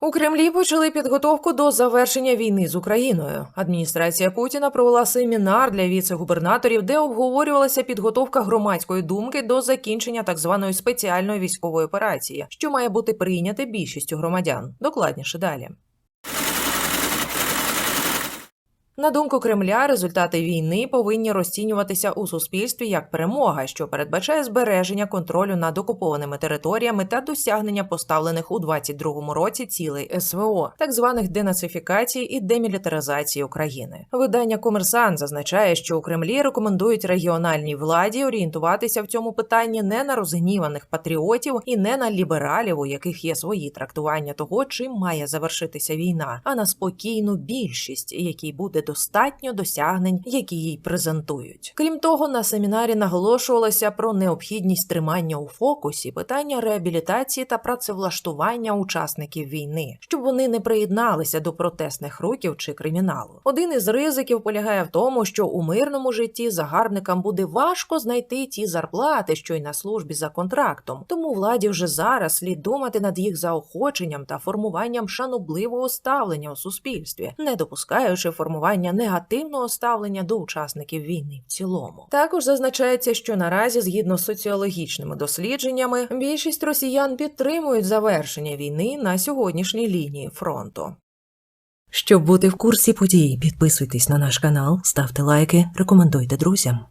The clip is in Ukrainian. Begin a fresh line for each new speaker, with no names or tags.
У Кремлі почали підготовку до завершення війни з Україною. Адміністрація Путіна провела семінар для віце-губернаторів, де обговорювалася підготовка громадської думки до закінчення так званої спеціальної військової операції, що має бути прийняте більшістю громадян. Докладніше далі. На думку Кремля, результати війни повинні розцінюватися у суспільстві як перемога, що передбачає збереження контролю над окупованими територіями та досягнення поставлених у 22-му році цілей СВО, так званих денацифікації і демілітаризації України. Видання Комерсант зазначає, що у Кремлі рекомендують регіональній владі орієнтуватися в цьому питанні не на розгніваних патріотів і не на лібералів, у яких є свої трактування того, чим має завершитися війна, а на спокійну більшість, якій буде достатньо досягнень, які їй презентують. Крім того, на семінарі наголошувалося про необхідність тримання у фокусі питання реабілітації та працевлаштування учасників війни, щоб вони не приєдналися до протестних рухів чи криміналу. Один із ризиків полягає в тому, що у мирному житті загарбникам буде важко знайти ті зарплати, що й на службі за контрактом. Тому владі вже зараз слід думати над їх заохоченням та формуванням шанобливого ставлення у суспільстві, не допускаючи формування негативного ставлення до учасників війни в цілому. Також зазначається, що наразі, згідно з соціологічними дослідженнями, більшість росіян підтримують завершення війни на сьогоднішній лінії фронту. Щоб бути в курсі подій, підписуйтесь на наш канал, ставте лайки, рекомендуйте друзям.